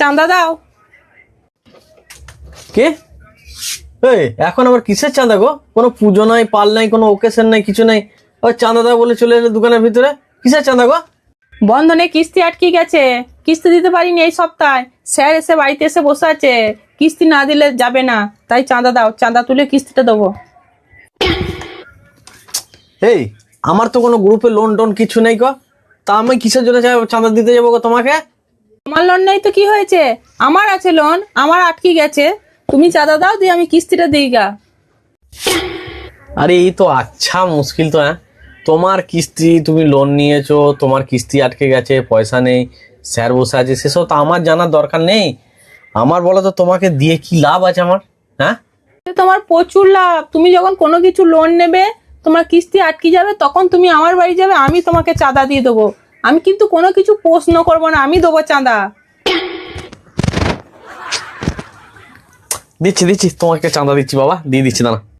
চাঁদা দাও। কে? এই এখন আবার কিসের চাঁদা গো? কোনো পুজো নাই পাল নাই কোনো ওকেশন নাই কিছু নাই। ওই চাঁদা দাও বলে চলে এলে দোকানের ভিতরে। কিসের চাঁদা গো? বন্ধনে কিস্তি আটকে গেছে। কিস্তি দিতে পারিনি এই সপ্তাহে। স্যার এসে বাড়িতে এসে বসে আছে। কিস্তি না দিলে যাবে না। তাই চাঁদা দাও। চাঁদা তুলে কিস্তিটা দেবো। এই আমার তো কোনো গ্রুপে লোন টোন কিছু নেই গো। তা আমি কিসের জন্য চাঁদা দিতে যাব গো তোমাকে? তোমার লোন নেই তো কি হয়েছে? আমার আছে লোন আমার আটকে গেছে। তুমি চাঁদা দাও দিয়ে আমি কিস্তিটা দিই গা। আরে এই তো আচ্ছা মুশকিল তো হ্যাঁ? তোমার কিস্তি তুমি লোন নিয়েছো তোমার কিস্তি আটকে গেছে পয়সা নেই স্যার বসে আছে সেসব তো আমার জানার দরকার নেই। আমার বলো তো তোমাকে দিয়ে কি লাভ আছে আমার হ্যাঁ? তোমার প্রচুর লাভ। তুমি যখন কোনো কিছু লোন নেবে তোমার কিস্তি আটকে যাবে তখন তুমি আমার বাড়ি যাবে আমি তোমাকে চাঁদা দিয়ে দেবো। আমি কিন্তু কোনো কিছু প্রশ্ন করব না, আমি দেবো চাঁদা। দিচ্ছি দিচ্ছি, তোমাকে চাঁদা দিচ্ছি, বাবা। দিয়ে দিচ্ছি, দাঁড়া।